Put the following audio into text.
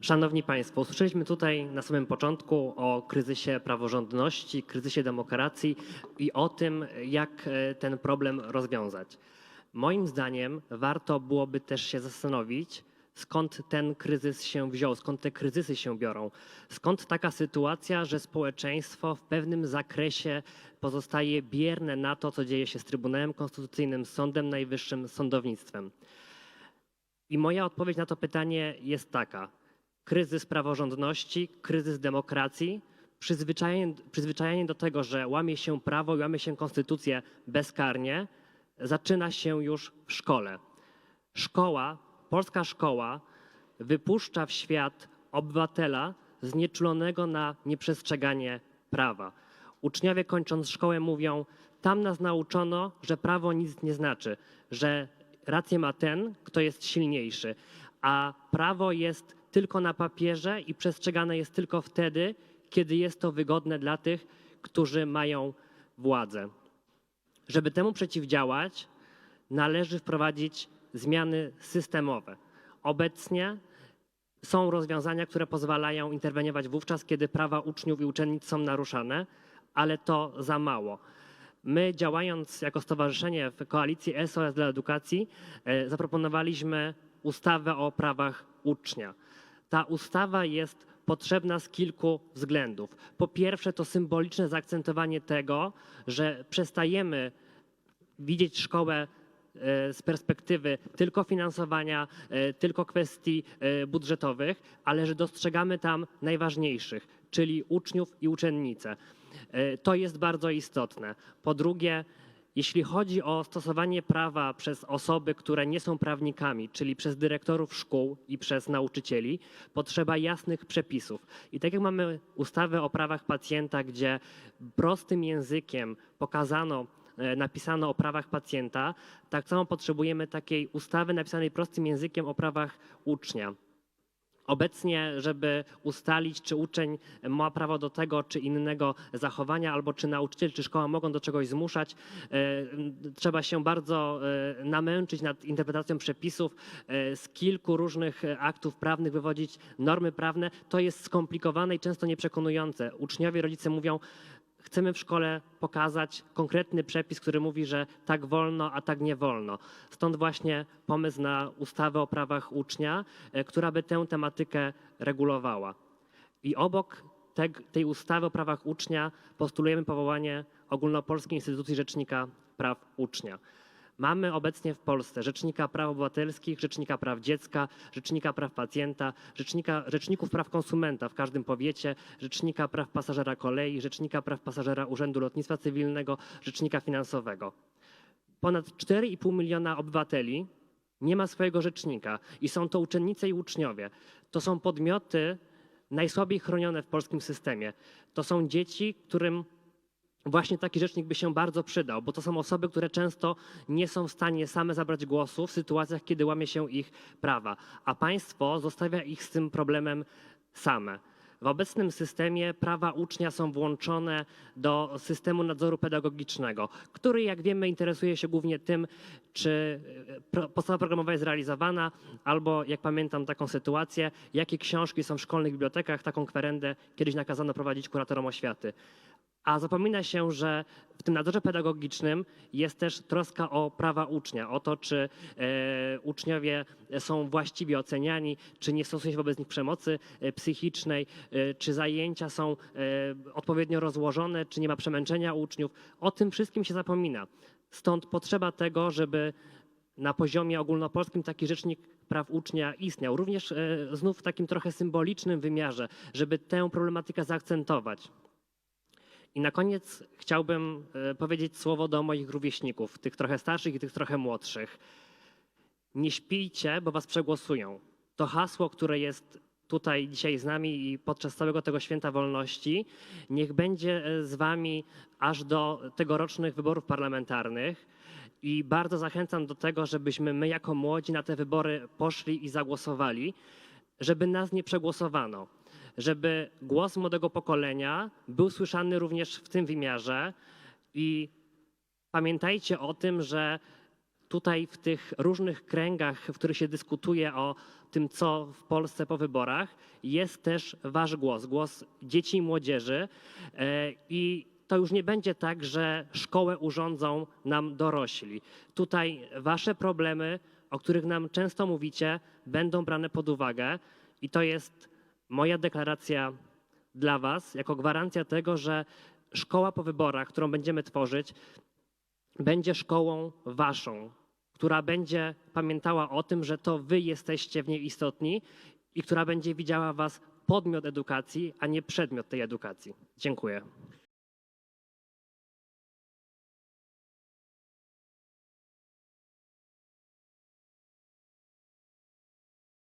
Szanowni Państwo, usłyszeliśmy tutaj na samym początku o kryzysie praworządności, kryzysie demokracji i o tym, jak e, ten problem rozwiązać. Moim zdaniem warto byłoby też się zastanowić, skąd ten kryzys się wziął, skąd te kryzysy się biorą, skąd taka sytuacja, że społeczeństwo w pewnym zakresie pozostaje bierne na to, co dzieje się z Trybunałem Konstytucyjnym, Sądem Najwyższym, sądownictwem. I moja odpowiedź na to pytanie jest taka: kryzys praworządności, kryzys demokracji, przyzwyczajenie, przyzwyczajenie do tego, że łamie się prawo i łamie się konstytucję bezkarnie, zaczyna się już w szkole. Szkoła, polska szkoła wypuszcza w świat obywatela znieczulonego na nieprzestrzeganie prawa. Uczniowie kończąc szkołę mówią: Tam nas nauczono, że prawo nic nie znaczy, że rację ma ten, kto jest silniejszy, a prawo jest tylko na papierze i przestrzegane jest tylko wtedy, kiedy jest to wygodne dla tych, którzy mają władzę. Żeby temu przeciwdziałać, należy wprowadzić zmiany systemowe. Obecnie są rozwiązania, które pozwalają interweniować wówczas, kiedy prawa uczniów i uczennic są naruszane, ale to za mało. My, działając jako stowarzyszenie w koalicji SOS dla Edukacji, e, zaproponowaliśmy ustawę o prawach ucznia. Ta ustawa jest potrzebna z kilku względów. Po pierwsze, to symboliczne zaakcentowanie tego, że przestajemy widzieć szkołę e, z perspektywy tylko finansowania, e, tylko kwestii e, budżetowych, ale że dostrzegamy tam najważniejszych, czyli uczniów i uczennice. To jest bardzo istotne. Po drugie, jeśli chodzi o stosowanie prawa przez osoby, które nie są prawnikami, czyli przez dyrektorów szkół i przez nauczycieli, potrzeba jasnych przepisów. I tak jak mamy ustawę o prawach pacjenta, gdzie prostym językiem pokazano, e, napisano o prawach pacjenta, tak samo potrzebujemy takiej ustawy napisanej prostym językiem o prawach ucznia. Obecnie, żeby ustalić, czy uczeń ma prawo do tego, czy innego zachowania, albo czy nauczyciel, czy szkoła mogą do czegoś zmuszać, e, trzeba się bardzo e, namęczyć nad interpretacją przepisów, e, z kilku różnych aktów prawnych wywodzić normy prawne. To jest skomplikowane i często nieprzekonujące. Uczniowie, rodzice mówią, chcemy w szkole pokazać konkretny przepis, który mówi, że tak wolno, a tak nie wolno. Stąd właśnie pomysł na ustawę o prawach ucznia, e, która by tę tematykę regulowała. I obok te, tej ustawy o prawach ucznia postulujemy powołanie ogólnopolskiej instytucji Rzecznika Praw Ucznia. Mamy obecnie w Polsce Rzecznika Praw Obywatelskich, Rzecznika Praw Dziecka, Rzecznika Praw Pacjenta, Rzecznika, Rzeczników Praw Konsumenta w każdym powiecie, Rzecznika Praw Pasażera Kolei, Rzecznika Praw Pasażera Urzędu Lotnictwa Cywilnego, Rzecznika Finansowego. Ponad 4,5 miliona obywateli nie ma swojego rzecznika i są to uczennice i uczniowie. To są podmioty najsłabiej chronione w polskim systemie. To są dzieci, którym Właśnie taki rzecznik by się bardzo przydał, bo to są osoby, które często nie są w stanie same zabrać głosu w sytuacjach, kiedy łamie się ich prawa, a państwo zostawia ich z tym problemem same. W obecnym systemie prawa ucznia są włączone do systemu nadzoru pedagogicznego, który, jak wiemy, interesuje się głównie tym, czy e, podstawa programowa jest realizowana, albo, jak pamiętam taką sytuację, jakie książki są w szkolnych bibliotekach. Taką kwerendę kiedyś nakazano prowadzić kuratorom oświaty. A zapomina się, że w tym nadzorze pedagogicznym jest też troska o prawa ucznia, o to, czy e, uczniowie są właściwie oceniani, czy nie stosuje się wobec nich przemocy e, psychicznej, e, czy zajęcia są e, odpowiednio rozłożone, czy nie ma przemęczenia uczniów. O tym wszystkim się zapomina. Stąd potrzeba tego, żeby na poziomie ogólnopolskim taki rzecznik praw ucznia istniał, również e, znów w takim trochę symbolicznym wymiarze, żeby tę problematykę zaakcentować. I na koniec chciałbym e, powiedzieć słowo do moich rówieśników, tych trochę starszych i tych trochę młodszych. Nie śpijcie, bo was przegłosują. To hasło, które jest tutaj dzisiaj z nami i podczas całego tego święta wolności, niech będzie e, z wami aż do tegorocznych wyborów parlamentarnych. I bardzo zachęcam do tego, żebyśmy my jako młodzi na te wybory poszli i zagłosowali, żeby nas nie przegłosowano żeby głos młodego pokolenia był słyszany również w tym wymiarze. I pamiętajcie o tym, że tutaj w tych różnych kręgach, w których się dyskutuje o tym, co w Polsce po wyborach, jest też wasz głos, głos dzieci i młodzieży. E, I to już nie będzie tak, że szkołę urządzą nam dorośli. Tutaj wasze problemy, o których nam często mówicie, będą brane pod uwagę i to jest moja deklaracja dla was, jako gwarancja tego, że szkoła po wyborach, którą będziemy tworzyć, będzie szkołą waszą, która będzie pamiętała o tym, że to wy jesteście w niej istotni i która będzie widziała was podmiot edukacji, a nie przedmiot tej edukacji. Dziękuję.